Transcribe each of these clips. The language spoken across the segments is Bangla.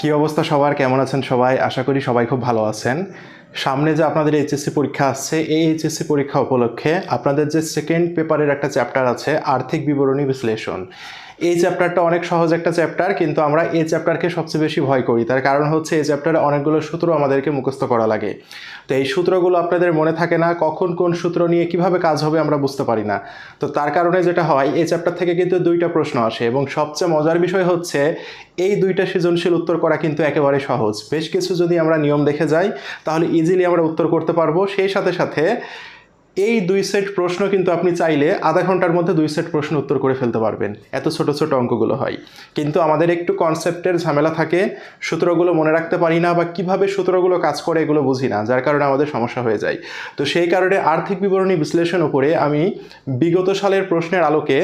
কি অবস্থা সবার? কেমন আছেন সবাই? আশা করি সবাই খুব ভালো আছেন। সামনে যে আপনাদের এইচএসসি পরীক্ষা আসছে, এই এইচএসসি পরীক্ষা উপলক্ষে আপনাদের যে সেকেন্ড পেপারের একটা চ্যাপ্টার আছে, আর্থিক বিবরণী বিশ্লেষণ। এই চ্যাপ্টারটা অনেক সহজ একটা চ্যাপ্টার কিন্তু আমরা এই চ্যাপ্টারকে সবচেয়ে বেশি ভয় করি। তার কারণ হচ্ছে, এই চ্যাপ্টারে অনেকগুলো সূত্র আমাদেরকে মুখস্থ করা লাগে। তো এই সূত্রগুলো আপনাদের মনে থাকে না, কখন কোন সূত্র নিয়ে কীভাবে কাজ হবে আমরা বুঝতে পারি না। তো তার কারণে যেটা হয়, এই চ্যাপ্টার থেকে কিন্তু দুইটা প্রশ্ন আসে এবং সবচেয়ে মজার বিষয় হচ্ছে, এই দুইটা সৃজনশীল উত্তর করা কিন্তু একেবারে সহজ। বেশ কিছু যদি আমরা নিয়ম দেখে যাই, তাহলে ইজিলি আমরা উত্তর করতে পারব। সেই সাথে সাথে এই দুই সেট প্রশ্ন কিন্তু আপনি চাইলে আধা ঘণ্টার মধ্যে দুই সেট প্রশ্ন উত্তর করে ফেলতে পারবেন। এত ছোট ছোট অঙ্কগুলো হয়। কিন্তু আমাদের একটু কনসেপ্টের ঝামেলা থাকে, সূত্রগুলো মনে রাখতে পারি না বা কীভাবে সূত্রগুলো কাজ করে এগুলো বুঝি না, যার কারণে আমাদের সমস্যা হয়ে যায়। তো সেই কারণে আর্থিক বিবরণী বিশ্লেষণ উপরে আমি বিগত সালের প্রশ্নের আলোকে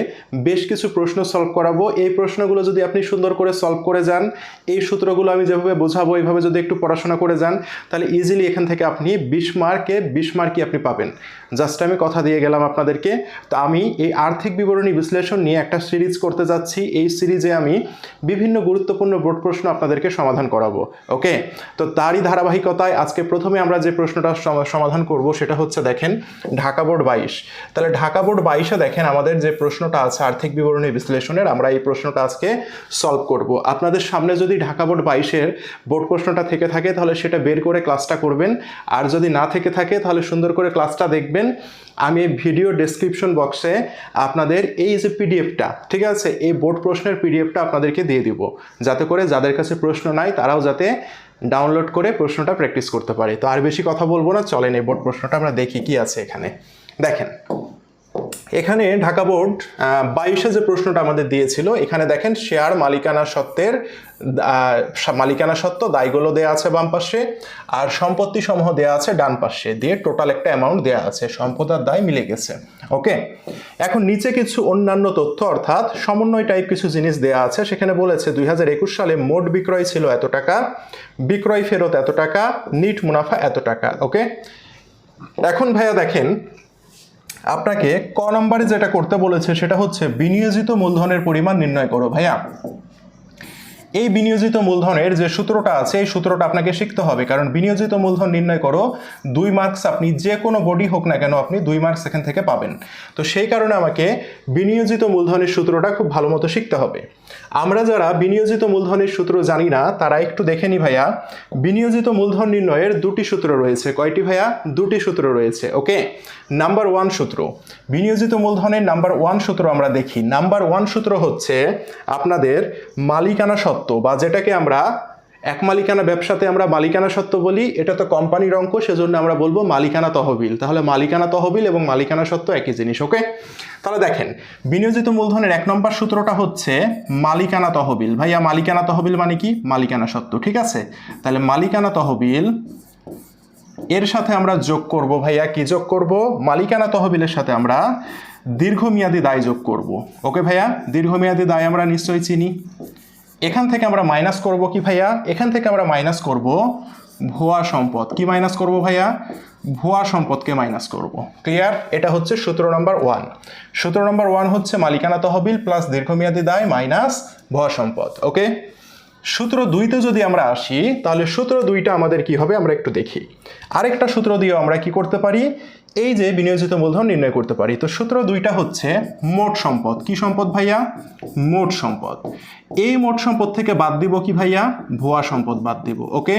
বেশ কিছু প্রশ্ন সলভ করাবো। এই প্রশ্নগুলো যদি আপনি সুন্দর করে সলভ করে যান, এই সূত্রগুলো আমি যেভাবে বোঝাবো, এইভাবে যদি একটু পড়াশোনা করে যান, তাহলে ইজিলি এখান থেকে আপনি বিশ মার্কে বিশ মার্কই আপনি পাবেন। জাস্ট আমি কথা দিয়ে গেলাম আপনাদেরকে। তো আমি এই আর্থিক বিবরণী বিশ্লেষণ নিয়ে একটা সিরিজ করতে যাচ্ছি। এই সিরিজে আমি বিভিন্ন গুরুত্বপূর্ণ বোর্ড প্রশ্ন আপনাদেরকে সমাধান করাবো। ওকে? তো তারই ধারাবাহিকতায় আজকে প্রথমে আমরা যে প্রশ্নটা সম- সমাধান করব সেটা হচ্ছে দেখেন, ঢাকা বোর্ড বাইশ। তাহলে ঢাকা বোর্ড বাইশে দেখেন আমাদের যে প্রশ্নটা আছে আর্থিক বিবরণী বিশ্লেষণের, আমরা এই প্রশ্নটা আজকে সলভ করব। আপনাদের সামনে যদি ঢাকা বোর্ড বাইশের বোর্ড প্রশ্নটা থেকে থাকে, তাহলে সেটা বের করে ক্লাসটা করবেন। আর যদি না থেকে থাকে, তাহলে সুন্দর করে ক্লাসটা দেখবেন। আমি ভিডিও ডেসক্রিপশন বক্সে আপনাদের এই যে পিডিএফটা ঠিক আছে? এই বোর্ড প্রশ্নের পিডিএফটা আপনাদেরকে দিয়ে দিব। যাতে করে যাদের কাছে প্রশ্ন নাই, তারাও যাতে ডাউনলোড করে প্রশ্নটা প্র্যাকটিস করতে পারে। তো আর বেশি কথা বলব না, চলেন এই বোর্ড প্রশ্নটা আমরা দেখি কি আছে এখানে। দেখেন। এখানে ঢাকা বোর্ড বাইশে যে প্রশ্নটা আমাদের দিয়েছিল, এখানে দেখেন শেয়ার মালিকানা সত্ত্বের মালিকানা সত্ত্ব দায়গুলো দেওয়া আছে বাম পাশে, আর সম্পত্তি সমূহ দেওয়া আছে ডান পাশে, দিয়ে টোটাল একটা অ্যামাউন্ট দেওয়া আছে, সম্পদ আর দায় মিলে গেছে ওকে এখন নিচে কিছু অন্যান্য তথ্য, অর্থাৎ সমন্বয় টাইপ কিছু জিনিস দেওয়া আছে, সেখানে বলেছে দুই হাজার একুশ সালে মোট বিক্রয় ছিল এত টাকা, বিক্রয় ফেরত এত টাকা, নিট মুনাফা এত টাকা ওকে এখন ভাইয়া দেখেন আপনাকে ক নম্বরে যেটা করতে বলেছে সেটা হচ্ছে বিনিয়োজিত মূলধনের পরিমাণ নির্ণয় করো ভাইয়া। এই বিনিয়োজিত মূলধনের যে সূত্রটা আছে, এই সূত্রটা আপনাকে শিখতে হবে। কারণ বিনিয়োজিত মূলধন নির্ণয় করো, দুই মার্কস আপনি যে কোনো বডি হোক না কেন আপনি দুই মার্কস এখান থেকে পাবেন। তো সেই কারণে আমাকে বিনিয়োজিত মূলধনের সূত্রটা খুব ভালো মতো শিখতে হবে। আমরা যারা বিনিয়োজিত মূলধনের সূত্র জানি না, তারা একটু দেখে নি ভাইয়া। বিনিয়োজিত মূলধন নির্ণয়ের দুটি সূত্র রয়েছে। কয়টি ভাইয়া? দুটি সূত্র রয়েছে, ওকে? নাম্বার ওয়ান সূত্র। বিনিয়োজিত মূলধনের নাম্বার ওয়ান সূত্র আমরা দেখি। নাম্বার ওয়ান সূত্র হচ্ছে আপনাদের মালিকানা সত্ত্ব বা যেটাকে আমরা এক মালিকানা ব্যবসাতে আমরা মালিকানা সত্ত্ব বলি, এটা তো কোম্পানির অঙ্ক সেজন্য আমরা বলব মালিকানা তহবিল। তাহলে মালিকানা তহবিল এবং মালিকানা সত্ত্ব একই জিনিস ওকে তাহলে দেখেন, বিনিয়োজিত মূলধনের এক নম্বর সূত্রটা হচ্ছে মালিকানা তহবিল। ভাইয়া, মালিকানা তহবিল মানে কি? মালিকানা সত্ত্ব, ঠিক আছে? তাহলে মালিকানা তহবিল, এর সাথে আমরা যোগ করব ভাইয়া, কি যোগ করব? মালিকানা তহবিলের সাথে আমরা দীর্ঘমেয়াদী দায় যোগ করব। ওকে ভাইয়া, দীর্ঘমেয়াদী দায় আমরা নিশ্চয়ই চিনি। এখান থেকে আমরা মাইনাস করব কি ভাইয়া? এখান থেকে আমরা মাইনাস করব ভুয়া সম্পদ। কি মাইনাস করব ভাইয়া? ভুয়া সম্পদকে মাইনাস করব। ক্লিয়ার এটা হচ্ছে সতেরো নম্বর ওয়ান সতেরো নম্বর ওয়ান হচ্ছে মালিকানা তহবিল প্লাস দীর্ঘমেয়াদী দায় মাইনাস ভুয়া সম্পদ ওকে সূত্র দুইতে যদি আমরা আসি, তাহলে সূত্র দুইটা আমাদের কি হবে? আমরা একটু দেখি। আরেকটা সূত্র দিয়েও আমরা কি করতে পারি? এই যে বিনিয়োজিত মূলধন নির্ণয় করতে পারি। তো সূত্র দুইটা হচ্ছে মোট সম্পদ। কি সম্পদ ভাইয়া? মোট সম্পদ। এই মোট সম্পদ থেকে বাদ দিব কি ভাইয়া? ভুয়া সম্পদ বাদ দিব। ওকে?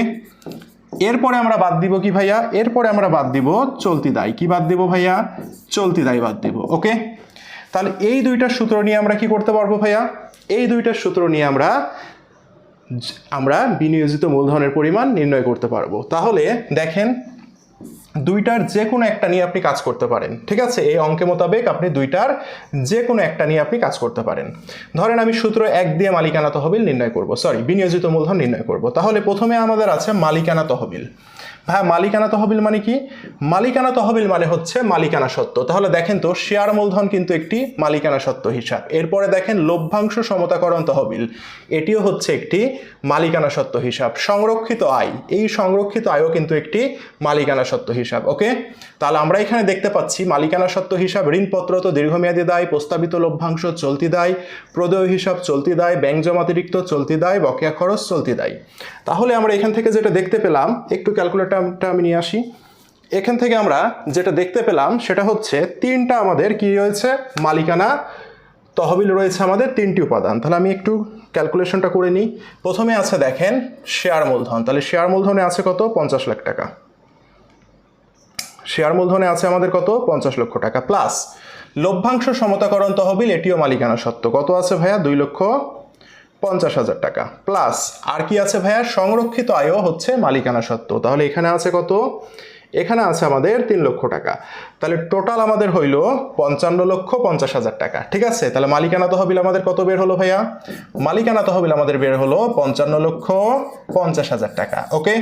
এরপরে আমরা বাদ দিব কি ভাইয়া? এরপরে আমরা বাদ দিব চলতি দায়। কি বাদ দিব ভাইয়া? চলতি দায় বাদ দিব। ওকে? তাহলে এই দুইটা সূত্র নিয়ে আমরা কি করতে পারব ভাইয়া? এই দুইটা সূত্র নিয়ে আমরা আমরা বিনিয়োজিত মূলধনের পরিমাণ নির্ণয় করতে পারব। তাহলে দেখেন, দুইটার যে কোনো একটা নিয়ে আপনি কাজ করতে পারেন। ঠিক আছে? এই অঙ্কে মোতাবেক আপনি দুইটার যে কোনো একটা নিয়ে আপনি কাজ করতে পারেন। ধরেন আমি সূত্র এক দিয়ে মালিকানা তহবিল নির্ণয় করব। সরি বিনিয়োজিত মূলধন নির্ণয় করব। তাহলে প্রথমে আমাদের আছে মালিকানা তহবিল। হ্যাঁ মালিকানা তহবিল মানে কি? মালিকানা তহবিল মানে হচ্ছে মালিকানা সত্ত্ব তাহলে দেখেন তো, শেয়ার মূলধন কিন্তু একটি মালিকানা সত্ত্ব হিসাব। এরপরে দেখেন, লভ্যাংশ সমতাকরণ তহবিল। এটিও হচ্ছে একটি মালিকানা সত্ত্ব হিসাব। সংরক্ষিত আয়। এই সংরক্ষিত আয়ও কিন্তু একটি মালিকানা সত্ত্ব হিসাব, ওকে? তাহলে আমরা এখানে দেখতে পাচ্ছি, মালিকানা সত্ত্ব হিসাব, ঋণপত্র তো দীর্ঘমেয়াদী দায়, প্রস্তাবিত লভ্যাংশ চলতি দায়, প্রদেয় হিসাব চলতি দায়, ব্যাংক জমাতিরিক্ত চলতি দায়, বকেয়া খরচ চলতি দায়। তাহলে আমরা এখান থেকে যেটা দেখতে পেলাম, একটু ক্যালকুলেটারটা আমি নিয়ে আসি। এখান থেকে আমরা যেটা দেখতে পেলাম, সেটা হচ্ছে তিনটা আমাদের কি রয়েছে? মালিকানা, তহবিল রয়েছে আমাদের তিনটি উপাদান। তাহলে আমি একটু ক্যালকুলেশনটা করে নিই। প্রথমে আছে দেখেন শেয়ার মূলধন। তাহলে শেয়ার মূলধনে আছে কত? পঞ্চাশ লাখ টাকা। শেয়ার মূলধনে আছে আমাদের কত? পঞ্চাশ লক্ষ টাকা। প্লাস লভ্যাংশ সমতাকরণ তহবিল, এটিও মালিকানা সত্ত্ব। কত আছে ভাইয়া? দুই লক্ষ পঞ্চাশ হাজার টাকা। প্লাস আর কি আছে ভাইয়া? সংরক্ষিত আয়ও হচ্ছে মালিকানা সত্ত্ব তাহলে এখানে আছে কত? এখানে আছে আমাদের তিন লক্ষ টাকা। তাহলে টোটাল আমাদের হইল পঞ্চান্ন লক্ষ পঞ্চাশ হাজার টাকা, ঠিক আছে? তাহলে মালিকানা তহবিল আমাদের কত বের হলো ভাইয়া? মালিকানা তহবিল আমাদের বের হলো পঞ্চান্ন লক্ষ পঞ্চাশ হাজার টাকা ওকে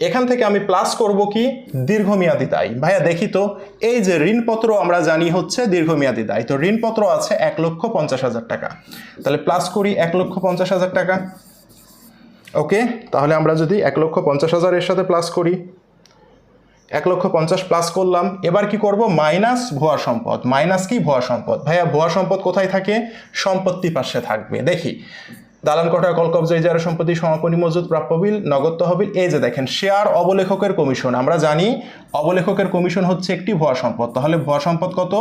এখান থেকে আমি প্লাস করব কি? দীর্ঘমেয়াদী দায়। ভাইয়া, দেখি তো, এই যে ঋণপত্র আমরা জানি হচ্ছে দীর্ঘমেয়াদী দায়। তো ঋণপত্র আছে এক লক্ষ পঞ্চাশ হাজার টাকা। তাহলে প্লাস করি এক লক্ষ পঞ্চাশ হাজার টাকা ওকে তাহলে আমরা যদি এক লক্ষ পঞ্চাশ হাজারের সাথে প্লাস করি এক লক্ষ পঞ্চাশ প্লাস করলাম। এবার কি করব? মাইনাস ভুয়া সম্পদ। মাইনাস কি? ভুয়া সম্পদ। ভাইয়া, ভুয়া সম্পদ কোথায় থাকে? সম্পত্তি পাশে থাকবে। দেখি। দালান কোঠা কলকবজা ইজারা সম্পত্তি সমাপনী মজুদ প্রাপ্যবিল নগদ তহবিল, এই যে দেখেন, শেয়ার অবলেখকের কমিশন। আমরা জানি অবলেখকের কমিশন হচ্ছে একটি ভুয়া সম্পদ। তাহলে ভুয়া সম্পদ কত?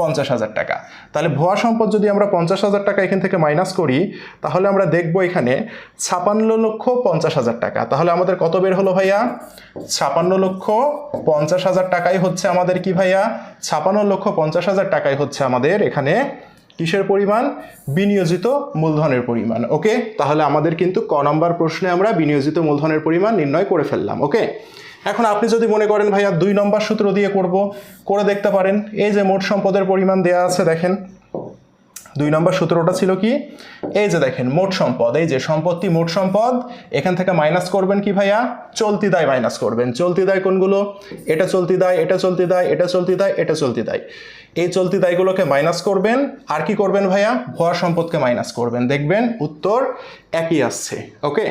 পঞ্চাশ হাজার টাকা। তাহলে ভুয়া সম্পদ যদি আমরা পঞ্চাশ হাজার টাকা এখান থেকে মাইনাস করি, তাহলে আমরা দেখব এখানে ছাপান্ন লক্ষ পঞ্চাশ হাজার টাকা। তাহলে আমাদের কত বের হলো ভাইয়া? ছাপান্ন লক্ষ পঞ্চাশ হাজার টাকাই হচ্ছে আমাদের কি ভাইয়া? ছাপান্ন লক্ষ পঞ্চাশ হাজার টাকাই হচ্ছে আমাদের এখানে কিসের পরিমাণ? বিনিয়োজিত মূলধনের পরিমাণ ওকে তাহলে আমাদের কিন্তু ক নম্বর প্রশ্নে আমরা বিনিয়োজিত মূলধনের পরিমাণ নির্ণয় করে ফেললাম ওকে এখন আপনি যদি মনে করেন, ভাইয়া, দুই নম্বর সূত্র দিয়ে করব, করে দেখতে পারেন। এই যে মোট সম্পদের পরিমাণ দেয়া আছে, দেখেন। দুই নম্বর সূত্রটা ছিল কি? এই যে দেখেন, মোট সম্পদ, এই যে সম্পত্তি, মোট সম্পদ, এখান থেকে মাইনাস করবেন কি ভাইয়া? চলতি দায় মাইনাস করবেন। চলতি দায় কোনগুলো? এটা চলতি দায়, এটা চলতি দায়, এটা চলতি দায়, এটা চলতি দায়। এই চলতি দায়গুলোকে মাইনাস করবেন। আর কি করবেন ভাইয়া? ভুয়া সম্পদকে মাইনাস করবেন। দেখবেন উত্তর একই আসছে। ওকে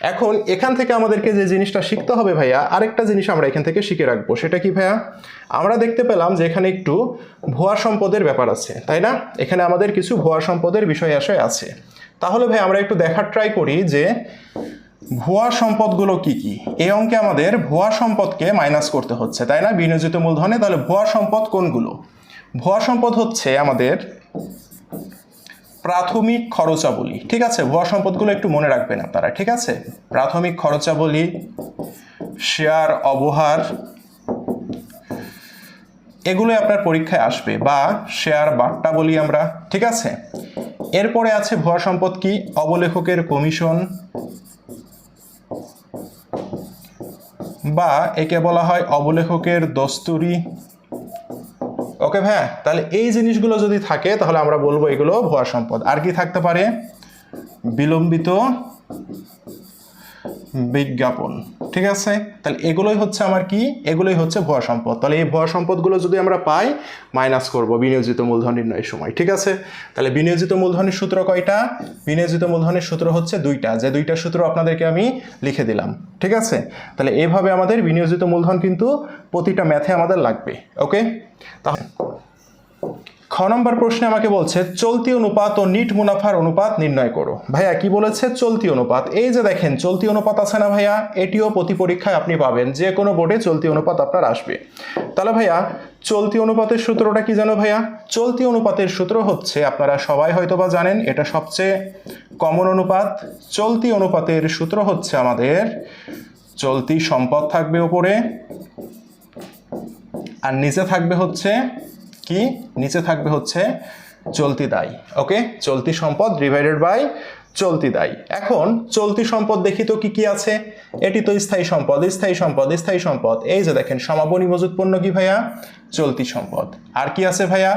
এখন এখান থেকে আমাদেরকে যে জিনিসটা শিখতে হবে ভাইয়া, আরেকটা জিনিস আমরা এখান থেকে শিখে রাখব। সেটা কি ভাইয়া? আমরা দেখতে পেলাম যে এখানে একটু ভুয়া সম্পদের ব্যাপার আছে, তাই না? এখানে আমাদের কিছু ভুয়া সম্পদের বিষয় আশয় আছে। তাহলে ভাই আমরা একটু দেখার ট্রাই করি যে ভুয়া সম্পদগুলো কি কি? এই অঙ্কে আমাদের ভুয়া সম্পদকে মাইনাস করতে হচ্ছে, তাই না? বিনিয়োজিত মূলধনে, তাহলে ভুয়া সম্পদ কোনগুলো? ভুয়া সম্পদ হচ্ছে আমাদের প্রাথমিক খরচাবলী, ঠিক আছে? ভুয়া সম্পদগুলো একটু মনে রাখবেন আপনারা, ঠিক আছে? প্রাথমিক খরচাবলী, শেয়ার, অবহার, এগুলো আপনার পরীক্ষায় আসবে বা শেয়ার বাট্টা বলি আমরা, ঠিক আছে? এরপরে আছে ভুয়া সম্পদ কি? অবলেখকের কমিশন বা একে বলা হয় অবলেখকের দস্তুরি ওকে ভাইয়া, তাহলে এই জিনিসগুলো যদি থাকে, তাহলে আমরা বলব এগুলো ভুয়া সম্পদ। আর কি থাকতে পারে? বিলম্বিত বিজ্ঞাপন, ঠিক আছে? তাহলে এগুলোই হচ্ছে আমার কি? এগুলোই হচ্ছে ভুয়া সম্পদ। তাহলে এই ভুয়া সম্পদগুলো যদি আমরা পাই মাইনাস করব বিনিয়োজিত মূলধন নির্ণয়ের সময়, ঠিক আছে? তাহলে বিনিয়োজিত মূলধনের সূত্র কয়টা? বিনিয়োজিত মূলধনের সূত্র হচ্ছে দুইটা। যে দুইটা সূত্র আপনাদেরকে আমি লিখে দিলাম, ঠিক আছে? তাহলে এভাবে আমাদের বিনিয়োজিত মূলধন কিন্তু প্রতিটা ম্যাথে আমাদের লাগবে ওকে তাহলে খ নম্বর প্রশ্নে আমাকে বলছে, চলতি অনুপাত ও নিট মুনাফার অনুপাত নির্ণয় করো। ভাইয়া, কি বলেছে? চলতি অনুপাত। এই যে দেখেন, চলতি অনুপাত আছে না ভাইয়া? এটিও প্রতি পরীক্ষায় আপনি পাবেন। যে কোনো বোর্ডে চলতি অনুপাত আপনার আসবে। তাহলে ভাইয়া, চলতি অনুপাতের সূত্রটা কি জানো ভাইয়া? চলতি অনুপাতের সূত্র হচ্ছে, আপনারা সবাই হয়তোবা জানেন, এটা সবচেয়ে কমন অনুপাত। চলতি অনুপাতের সূত্র হচ্ছে আমাদের, চলতি সম্পদ থাকবে ওপরে আর নিচে থাকবে হচ্ছে কি? নিচে থাকবে হচ্ছে চলতি দায় ওকে চলতি সম্পদ ডিভাইডেড বাই চলতি দায়। এখন চলতি সম্পদ দেখি তো কি কি আছে? এটি তো স্থায়ী সম্পদ স্থায়ী সম্পদ স্থায়ী সম্পদ। এই যে দেখেন, সমাপনী মজুত পণ্য কি ভাইয়া? চলতি সম্পদ। আর কি আছে ভাইয়া?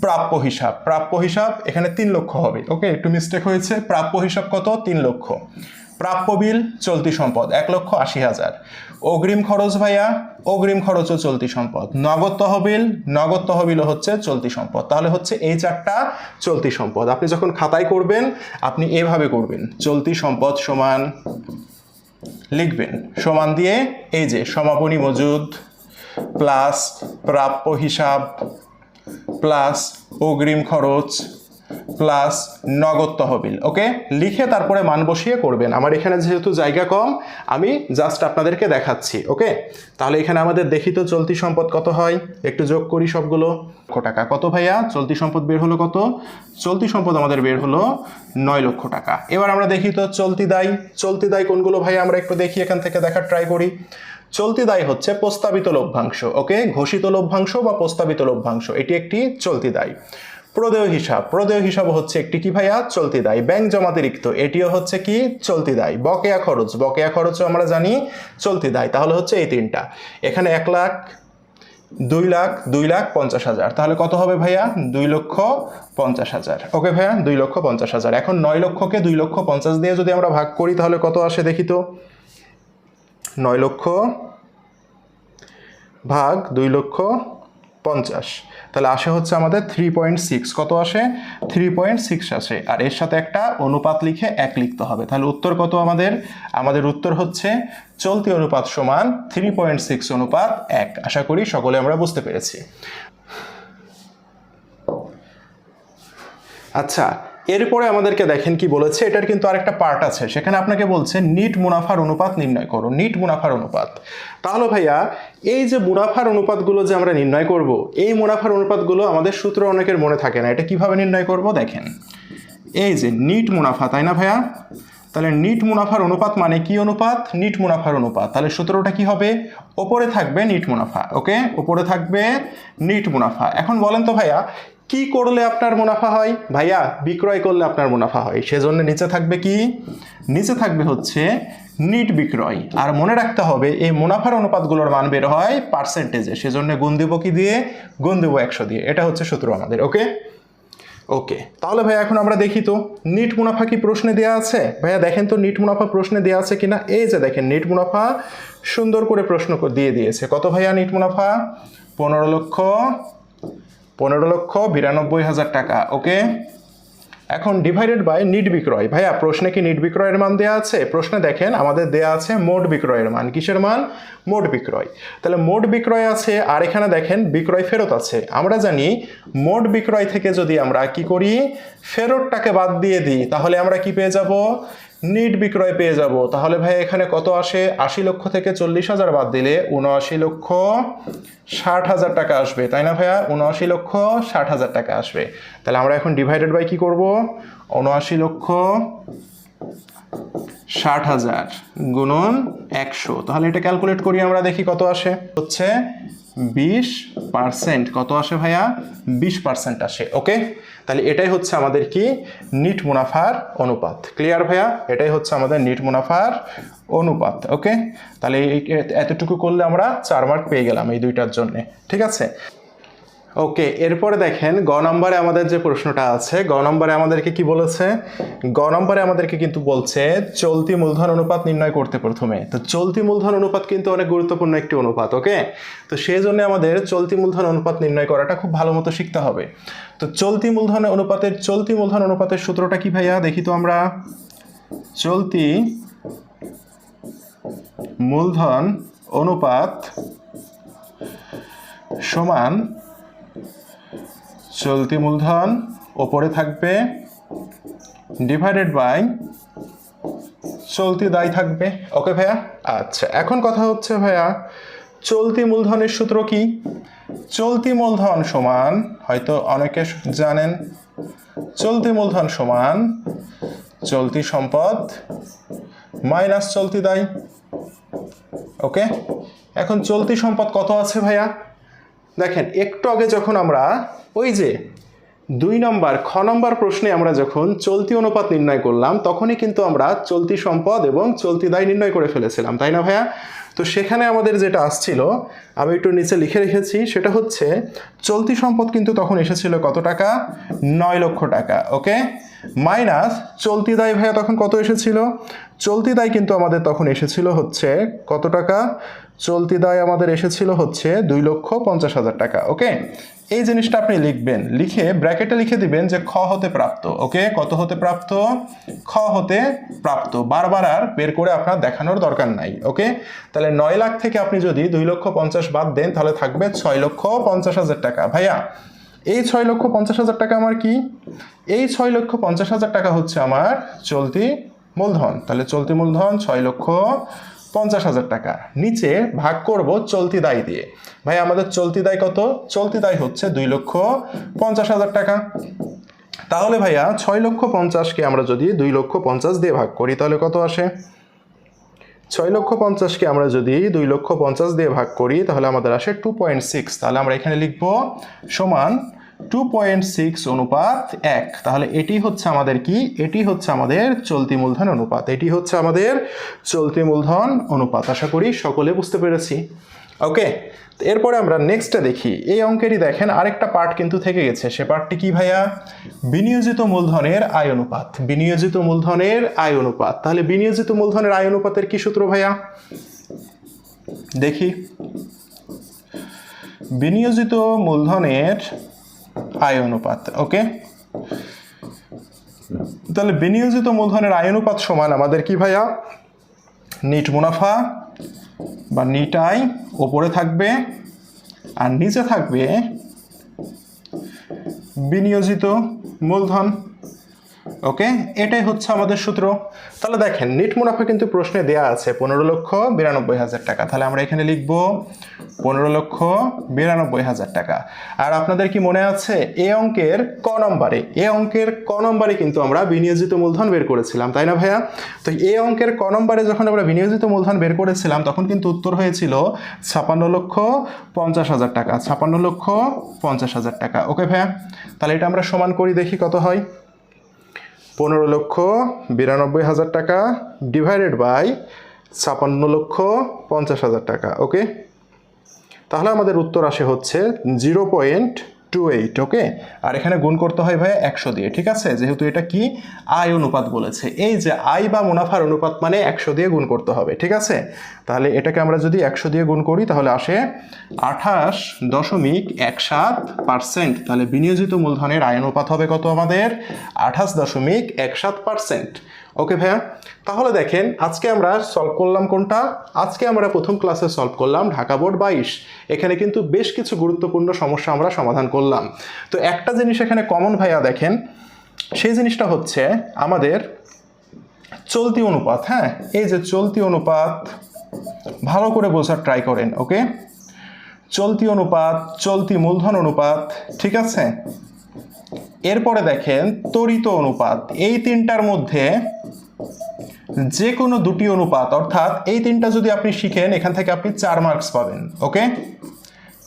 প্রাপ্য হিসাব। প্রাপ্য হিসাব এখানে তিন লক্ষ হবে ওকে একটু মিস্টেক হয়েছে। প্রাপ্য হিসাব কত? তিন লক্ষ। প্রাপ্য বিল চলতি সম্পদ, এক লক্ষ আশি হাজার। অগ্রিম খরচ ভাইয়া, অগ্রিম খরচও চলতি সম্পদ। নগদ তহবিল নগদ তহবিলও হচ্ছে চলতি সম্পদ। তাহলে হচ্ছে এই চারটা চলতি সম্পদ। আপনি যখন খাতায় করবেন, আপনি এভাবে করবেন। চলতি সম্পদ সমান লিখবেন। সমান দিয়ে এই যে সমাপনী মজুদ, প্লাস প্রাপ্য হিসাব, প্লাস অগ্রিম খরচ প্লাস নগদ তহবিল ওকে লিখে তারপরে মান বসিয়ে করবেন। আমার এখানে যেহেতু জায়গা কম, আমি জাস্ট আপনাদেরকে দেখাচ্ছি ওকে তাহলে এখানে আমাদের দেখি তো চলতি সম্পদ কত হয়? একটু যোগ করি সবগুলো। লক্ষ টাকা কত ভাইয়া? চলতি সম্পদ বের হলো কত? চলতি সম্পদ আমাদের বের হলো নয় লক্ষ টাকা। এবার আমরা দেখি তো চলতি দায়। চলতি দায় কোনগুলো ভাইয়া? আমরা একটু দেখি, এখান থেকে দেখার ট্রাই করি। চলতি দায় হচ্ছে প্রস্তাবিত লভ্যাংশ ওকে ঘোষিত লভ্যাংশ বা প্রস্তাবিত লভ্যাংশ, এটি একটি চলতি দায়। প্রদেয় হিসাব। প্রদেয় হিসাব হচ্ছে একটি কি ভাইয়া? চলতি দায়। ব্যাংক জমাতিরিক্ত এটিও হচ্ছে কি? চলতি দায়। বকেয়া খরচ। বকেয়া খরচও আমরা জানি চলতি দায়। তাহলে হচ্ছে এই তিনটা। এখানে এক লাখ, দুই লাখ দুই লাখ পঞ্চাশ হাজার। তাহলে কত হবে ভাইয়া? দুই লক্ষ পঞ্চাশ হাজার। ওকে ভাইয়া? দুই লক্ষ পঞ্চাশ হাজার। এখন নয় লক্ষকে দুই লক্ষ পঞ্চাশ দিয়ে যদি আমরা ভাগ করি, তাহলে কত আসে দেখি তো? নয় লক্ষ ভাগ দুই লক্ষ পঞ্চাশ। তাহলে আসে হচ্ছে আমাদের থ্রি পয়েন্ট সিক্স কত আসে? থ্রি পয়েন্ট সিক্স আসে। আর এর সাথে একটা অনুপাত লিখে এক লিখতে হবে। তাহলে উত্তর কত আমাদের? আমাদের উত্তর হচ্ছে চলতি অনুপাত সমান থ্রি পয়েন্ট সিক্স অনুপাত এক। আশা করি সকলে আমরা বুঝতে পেরেছি। আচ্ছা এরপরে আমাদেরকে দেখেন কি বলেছে, এটার কিন্তু আরেকটা পার্ট আছে। সেখানে আপনাকে বলছে, নিট মুনাফার অনুপাত নির্ণয় করো, নিট মুনাফার অনুপাত। তাহলে ভাইয়া, এই যে মুনাফার অনুপাতগুলো যে আমরা নির্ণয় করব, এই মুনাফার অনুপাতগুলো আমাদের সূত্র অনেকের মনে থাকে না। এটা কীভাবে নির্ণয় করব? দেখেন। এই যে নিট মুনাফা, তাই না ভাইয়া? তাহলে নিট মুনাফার অনুপাত মানে কি অনুপাত? নিট মুনাফার অনুপাত। তাহলে সূত্রটা কি হবে? ওপরে থাকবে নিট মুনাফা, ওকে? ওপরে থাকবে নিট মুনাফা। এখন বলেন তো ভাইয়া কি করলে আপনার মুনাফা হয়? ভাইয়া, বিক্রয় করলে আপনার মুনাফা হয়। সেজন্য নিচে থাকবে কি? নিচে থাকবে হচ্ছে নিট বিক্রয়। আর মনে রাখতে হবে, এই মুনাফার অনুপাতগুলোর মান বের হয় পার্সেন্টেজে সেজন্য গুণ দেব কি দিয়ে? গুণ দেবো একশো দিয়ে। এটা হচ্ছে সূত্র আমাদের, ওকে? ওকে, তাহলে ভাইয়া এখন আমরা দেখি তো, নিট মুনাফা কি প্রশ্নে দেওয়া আছে? ভাইয়া, দেখেন তো নিট মুনাফা প্রশ্নে দেওয়া আছে কিনা? এই যে দেখেন, নিট মুনাফা সুন্দর করে প্রশ্ন দিয়ে দিয়েছে। কত ভাইয়া নিট মুনাফা? পনেরো লক্ষ পনেরো লক্ষ বিরানব্বই হাজার টাকা, ওকে? এখন ডিভাইডেড বাই নিট বিক্রয়। ভাইয়া, প্রশ্নে কি নিট বিক্রয়ের মান দেওয়া আছে? প্রশ্নে দেখেন, আমাদের দেয়া আছে মোট বিক্রয়ের মান। কিসের মান? মোট বিক্রয়। তাহলে মোট বিক্রয় আছে, আর এখানে দেখেন বিক্রয় ফেরত আছে। আমরা জানি মোট বিক্রয় থেকে যদি আমরা কি করি, ফেরতটাকে বাদ দিয়ে দিই, তাহলে আমরা কি পেয়ে যাব? নিট বিক্রয় পেয়ে যাব। তাহলে ভাই, এখানে কত আসে? আশি লক্ষ থেকে চল্লিশ হাজার বাদ দিলে উনআশি লক্ষ ষাট হাজার টাকা আসবে, তাই না ভাইয়া? উনআশি লক্ষ ষাট হাজার টাকা আসবে। তাহলে আমরা এখন ডিভাইডেড বাই কি করব? উনআশি লক্ষ ষাট হাজার গুণন একশো। তাহলে এটা ক্যালকুলেট করি আমরা, দেখি কত আসে। হচ্ছে বিশ পার্সেন্ট কত আসে ভাইয়া? বিশ পার্সেন্ট আসে, ওকে? তাহলে এটাই হচ্ছে আমাদের কি? নিট মুনাফার অনুপাত। ক্লিয়ার ভাইয়া? এটাই হচ্ছে আমাদের নিট মুনাফার অনুপাত, ওকে? তাহলে এতটুকু করলে আমরা চার মার্ক পেয়ে গেলাম এই দুইটার জন্যে, ঠিক আছে? ওকে এরপরে দেখেন, গ নম্বরে আমাদের যে প্রশ্নটা আছে, গ নম্বরে আমাদেরকে কি বলেছে? গ নম্বরে আমাদেরকে কিন্তু বলছে, চলতি মূলধন অনুপাত নির্ণয় করতে প্রথমে। তো চলতি মূলধন অনুপাত কিন্তু অনেক গুরুত্বপূর্ণ একটি অনুপাত ওকে তো সেই জন্য আমাদের চলতি মূলধন অনুপাত নির্ণয় করাটা খুব ভালো মতো শিখতে হবে। তো চলতি মূলধন অনুপাতের, চলতি মূলধন অনুপাতের সূত্রটা কি ভাইয়া? দেখি তো আমরা। চলতি মূলধন অনুপাত সমান চলতি মূলধন ওপরে থাকবে ডিভাইডেড বাই চলতি দায় থাকবে। ওকে ভাইয়া? আচ্ছা এখন কথা হচ্ছে ভাইয়া, চলতি মূলধনের সূত্র কি? চলতি মূলধন সমান, হয়তো অনেকে জানেন, চলতি মূলধন সমান চলতি সম্পদ মাইনাস চলতি দায়। ওকে এখন চলতি সম্পদ কত আছে ভাইয়া? দেখেন, একটু আগে যখন আমরা ওই যে দুই নম্বর, খ নম্বর প্রশ্নে আমরা যখন চলতি অনুপাত নির্ণয় করলাম, তখনই কিন্তু আমরা চলতি সম্পদ এবং চলতি দায় নির্ণয় করে ফেলেছিলাম। তাই না ভাইয়া? তো সেখানে আমাদের যেটা আসছিল, আমি একটু নিচে লিখে রেখেছি, সেটা হচ্ছে চলতি সম্পদ কিন্তু তখন এসেছিল কত টাকা? নয় লক্ষ টাকা ওকে মাইনাস চলতি দায় ভাইয়া তখন কত এসেছিল? চলতি দায় কিন্তু আমাদের তখন এসেছিল হচ্ছে কত টাকা? চলতি দায় আমাদের এসেছিল হচ্ছে দুই লক্ষ পঞ্চাশ হাজার টাকা ওকে এই জিনিসটা আপনি লিখবেন। লিখে ব্র্যাকেটে লিখে দিবেন যে খ হতে প্রাপ্ত, ওকে? কত হতে প্রাপ্ত? খ হতে প্রাপ্ত। বারবার আর বের করে আপনার দেখানোর দরকার নাই, ওকে? তাহলে নয় লাখ থেকে আপনি যদি দুই লক্ষ পঞ্চাশ বাদ দেন, তাহলে থাকবে ছয় লক্ষ পঞ্চাশ হাজার টাকা। ভাইয়া, এই ছয় লক্ষ পঞ্চাশ হাজার টাকা আমার কি? এই ছয় লক্ষ পঞ্চাশ হাজার টাকা হচ্ছে আমার চলতি মূলধন। তাহলে চলতি মূলধন ছয় লক্ষ পঞ্চাশ হাজার টাকা। নিচে ভাগ করব চলতি দায় দিয়ে। ভাই, আমাদের চলতি দায় কত? চলতি দায় হচ্ছে দুই লক্ষ পঞ্চাশ হাজার টাকা। তাহলে ভাইয়া, ছয় লক্ষ পঞ্চাশকে আমরা যদি দুই লক্ষ পঞ্চাশ দিয়ে ভাগ করি, তাহলে কত আসে? ছয় লক্ষ পঞ্চাশকে আমরা যদি দুই লক্ষ পঞ্চাশ দিয়ে ভাগ করি, তাহলে আমাদের আসে টু পয়েন্ট সিক্স তাহলে আমরা এখানে লিখব সমান টু পয়েন্ট সিক্স অনুপাত এক। তাহলে এটি হচ্ছে আমাদের কি? এটি হচ্ছে আমাদের চলতি মূলধন অনুপাত। এটি হচ্ছে আমাদের চলতি মূলধন অনুপাত। আশা করি সকলে বুঝতে পেরেছি। ওকে এরপরে আমরা নেক্সটটা দেখি। এই অঙ্কেরই দেখেন আরেকটা পার্ট কিন্তু থেকে গেছে। সে পার্টটি কি ভাইয়া? বিনিয়োজিত মূলধনের আয় অনুপাত। বিনিয়োজিত মূলধনের আয় অনুপাত। তাহলে বিনিয়োজিত মূলধনের আয় অনুপাতের কি সূত্র ভাইয়া? দেখি। বিনিয়োজিত মূলধনের আয় অনুপাত ওকে তাহলে বিনিয়োজিত মূলধনের আয় অনুপাত সমান আমাদের কি ভাইয়া? নিট মুনাফা বা নিট আয় ওপরে থাকবে আর নিচে থাকবে বিনিয়োজিত মূলধন। ওকে এটাই হচ্ছে আমাদের সূত্র। তাহলে দেখেন নিট মুনাফা কিন্তু প্রশ্নে দেয়া আছে পনেরো লক্ষ বিরানব্বই হাজার টাকা। তাহলে আমরা এখানে লিখব পনেরো লক্ষ বিরানব্বই হাজার টাকা। আর আপনাদের কি মনে আছে? এ অঙ্কের ক নম্বরে, এ অঙ্কের ক নম্বরে কিন্তু আমরা বিনিয়োজিত মূলধন বের করেছিলাম, তাই না ভাইয়া? তো এ অঙ্কের ক নম্বরে যখন আমরা বিনিয়োজিত মূলধন বের করেছিলাম, তখন কিন্তু উত্তর হয়েছিল ছাপান্ন লক্ষ পঞ্চাশ হাজার টাকা ছাপান্ন লক্ষ পঞ্চাশ হাজার টাকা। ওকে ভাইয়া? তাহলে এটা আমরা সমান করি, দেখি কত হয়। পনেরো লক্ষ বিরানব্বই হাজার টাকা ডিভাইডেড বাই ছাপান্ন লক্ষ পঞ্চাশ হাজার টাকা ওকে তাহলে আমাদের উত্তর আসে হচ্ছে zero point two eight okay আর এখানে গুণ করতে হয় ভাই একশো দিয়ে, ঠিক আছে? যেহেতু এটা কি? আয় অনুপাত বলেছে। এই যে আয় বা মুনাফার অনুপাত মানে একশো দিয়ে গুণ করতে হবে, ঠিক আছে? তাহলে এটাকে আমরা যদি একশো দিয়ে গুণ করি, তাহলে আসে আঠাশ দশমিক এক সাত পার্সেন্ট তাহলে বিনিয়োজিত মূলধনের আয় অনুপাত হবে কত আমাদের? আঠাশ দশমিক এক সাত পার্সেন্ট ওকে ভাইয়া? তাহলে দেখেন, আজকে আমরা সলভ করলাম কোনটা? আজকে আমরা প্রথম ক্লাসে সলভ করলাম ঢাকা বোর্ড বাইশ। এখানে কিন্তু বেশ কিছু গুরুত্বপূর্ণ সমস্যা আমরা সমাধান করলাম। তো একটা জিনিস এখানে কমন ভাইয়া দেখেন, সেই জিনিসটা হচ্ছে আমাদের চলতি অনুপাত হ্যাঁ? এই যে চলতি অনুপাত, ভালো করে বোঝার ট্রাই করেন ওকে চলতি অনুপাত, চলতি মূলধন অনুপাত, ঠিক আছে? এরপরে দেখেন তরিত অনুপাত, এই তিনটার মধ্যে যে কোনো দুটি অনুপাত, অর্থাৎ এই তিনটা যদি আপনি শিখেন, এখান থেকে আপনি চার মার্কস পাবেন ওকে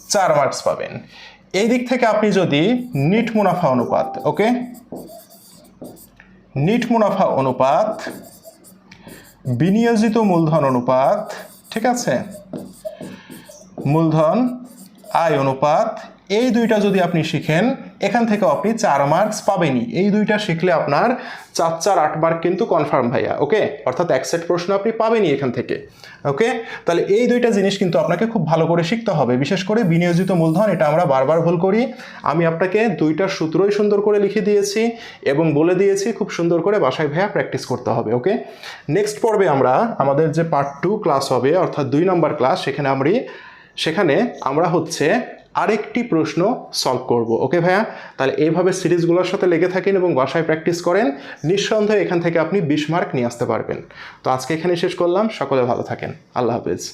চার মার্কস পাবেন। এই দিক থেকে আপনি যদি নিট মুনাফা অনুপাত ওকে নিট মুনাফা অনুপাত, বিনিয়োজিত মূলধন অনুপাত, ঠিক আছে? মূলধন, আয় অনুপাত এই দুইটা যদি আপনি শিখেন, এখান থেকে আপনি চার মার্কস পাবেনই। এই দুইটা শিখলে আপনার চার চার, আট মার্ক কিন্তু কনফার্ম ভাইয়া ওকে অর্থাৎ এক সেট প্রশ্ন আপনি পাবেনই এখান থেকে ওকে তাহলে এই দুইটা জিনিস কিন্তু আপনাকে খুব ভালো করে শিখতে হবে। বিশেষ করে বিনিয়োজিত মূলধন, এটা আমরা বারবার ভুল করি। আমি আপনাকে দুইটা সূত্রই সুন্দর করে লিখে দিয়েছি এবং বলে দিয়েছি, খুব সুন্দর করে বাসায় ভাইয়া প্র্যাকটিস করতে হবে ওকে নেক্সট পর্বে আমরা আমাদের যে পার্ট টু ক্লাস হবে, অর্থাৎ দুই নম্বর ক্লাস সেখানে আমরা সেখানে আমরা হচ্ছে আরেকটি প্রশ্ন সলভ করব। ওকে ভাইয়া? তাহলে এইভাবে সিরিজগুলোর সাথে লেগে থাকেন এবং বাসায় প্র্যাকটিস করেন, নিঃসন্দেহে এখান থেকে আপনি বিশ মার্ক নিয়ে আসতে পারবেন। তো আজকে এখানে শেষ করলাম। সকলে ভালো থাকেন। আল্লাহ হাফেজ।